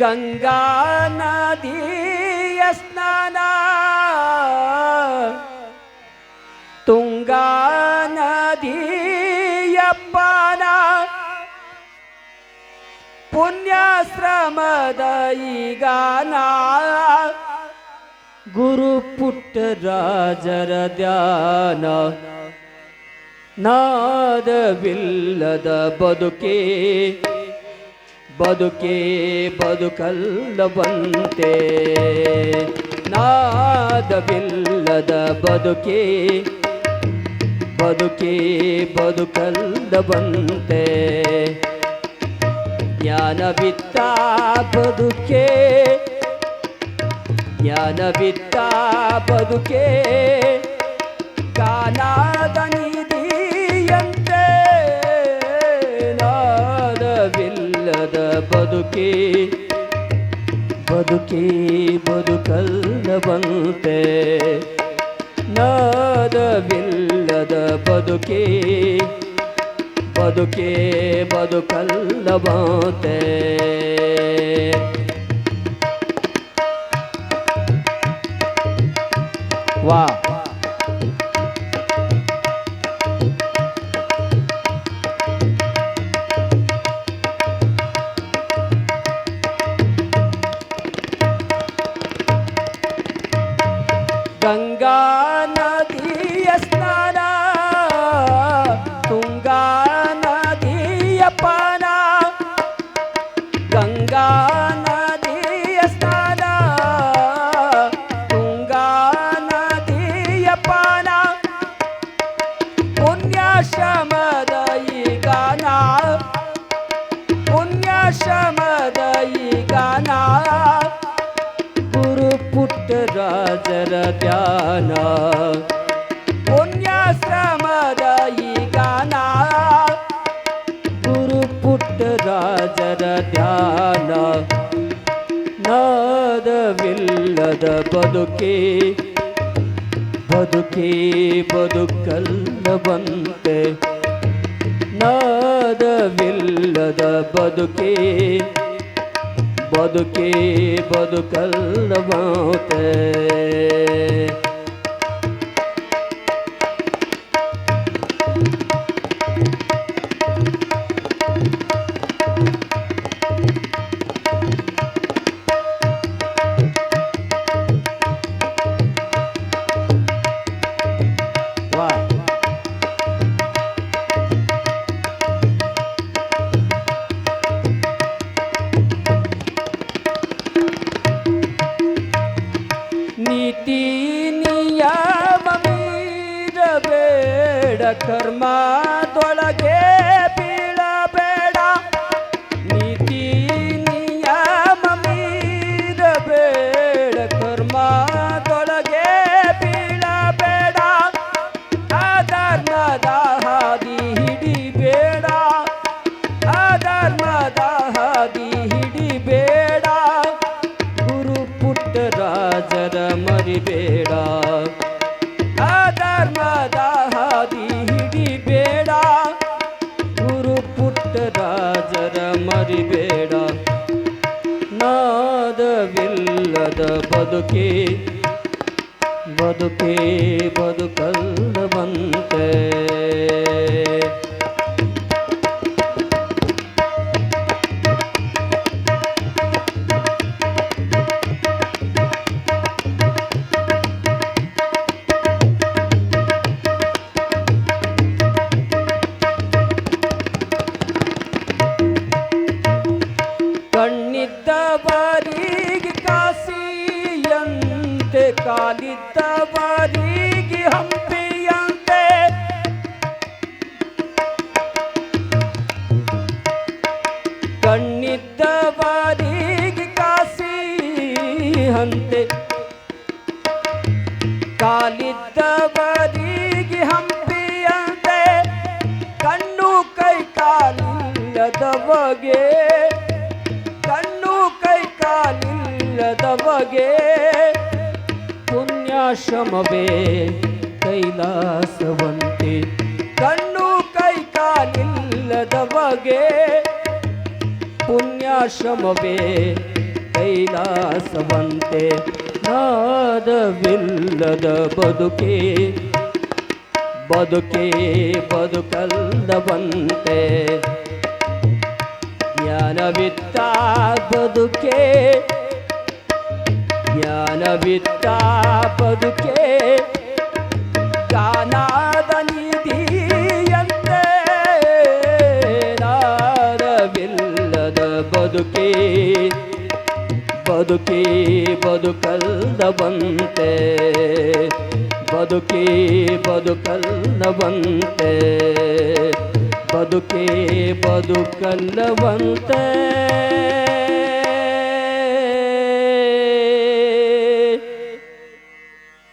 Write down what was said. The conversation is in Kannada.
ಗಂಗಾ ನದಿಯ ಸ್ನಾನ ತುಂಗಾ ನದಿಯ ಪಾನ ಪುಣ್ಯಾಶ್ರಮದ ಈಗಾನ ಗುರು ಪುಟ್ಟರಾಜರ ಧ್ಯಾನ. ನಾದವಿಲ್ಲದ ಬದುಕೆ ಬದುಕೆ ಬದುಕಲ್ಲವಂತೆ. ನಾದವಿಲ್ಲದ ಬದುಕೆ ಬದುಕೆ ಬದುಕಲ್ಲವಂತೆ. ಜ್ಞಾನವಿತ್ತ ಬದುಕೆ ಜ್ಞಾನವಿತ್ತ ಬದುಕೆ ಗಾನಾದ ಬದುಕೆ ಬದುಕೆ ಬದುಕಲ್ಲವಂತೆ ನಾದವಿಲ್ಲದ ಬದುಕೆ ಬದುಕೆ ಬದುಕಲ್ಲವಂತೆ ವಾ. ಗಂಗಾ ಪುಟ್ಟರಾಜರ ಧ್ಯಾನ ಪುಣ್ಯಾಶ್ರಮದ ಈ ಗಾನ ಗುರು ಪುಟ್ಟರಾಜರ ಧ್ಯಾನ ನಾದವಿಲ್ಲದ ಬದುಕೆ ಬದುಕೆ ಬದುಕಲ್ಲವಂತೆ ನಾದವಿಲ್ಲದ ಬದುಕೆ ಬದುಕೆ ಬದುಕಲ್ಲವಂತೆ ವಾ મીટીની યા મમી રબેડ ಮರಿಬೇಡ ಅಧರ್ಮದ ಹಾದಿ ಹಿಡಿಬೇಡ. ಗುರು ಪುಟ್ಟರಾಜರ ಮರಿಬೇಡ. ನಾದವಿಲ್ಲದ ಬದುಕೆ ಬದುಕೆ ಬದುಕಲ್ಲವಂತೆ. ಕಣ್ಣಿದ್ದವರಿಗೆ ಕಾಲಿದ್ದವರಿಗೆ ಹಂಪಿಯಂತೆ. ಕಣ್ಣಿದ್ದ ಬಾರಿಗೆ ಕಾಸಿ ಕಣ್ಣಿದ್ದವರಿಗೆ ಕಾಲಿದ್ದ ಬಾರಿಗೆ ಹಂಪಿಯಂತೆ. ಕಣ್ಣು ಕೈ ಕಾಲಿಲ್ಲದ ಬಗೆ ಕಣ್ಣು ಕೈ ಕಾಲಿಲ್ಲದ ಬಗೆ ಪುಣ್ಯಾಶ್ರಮವೇ ಕೈಲಾಸವಂತೆ. ಕಣ್ಣು ಕೈ ಕಾಲಿಲ್ಲದವಗೆ ಪುಣ್ಯಾಶ್ರಮವೇ ಕೈಲಾಸವಂತೆ. ನಾದವಿಲ್ಲದ ಬದುಕೇ ಬದುಕೇ ಬದುಕಲ್ಲವಂತೆ. ಜ್ಞಾನವಿತ್ತ ಬದುಕೇ ಜ್ಞಾನವಿತ್ತ ಬದುಕೆ ಗಾನಾದ ನಿಧಿಯಂತೆ ನಾದವಿಲ್ಲದ ಬದುಕೆ ಬದುಕಿ ಬದುಕಲ್ಲವಂತೆ ಬದುಕಿ ಬದುಕಲ್ಲವಂತೆ ಬದುಕಿ ಬದುಕಲ್ಲವಂತೆ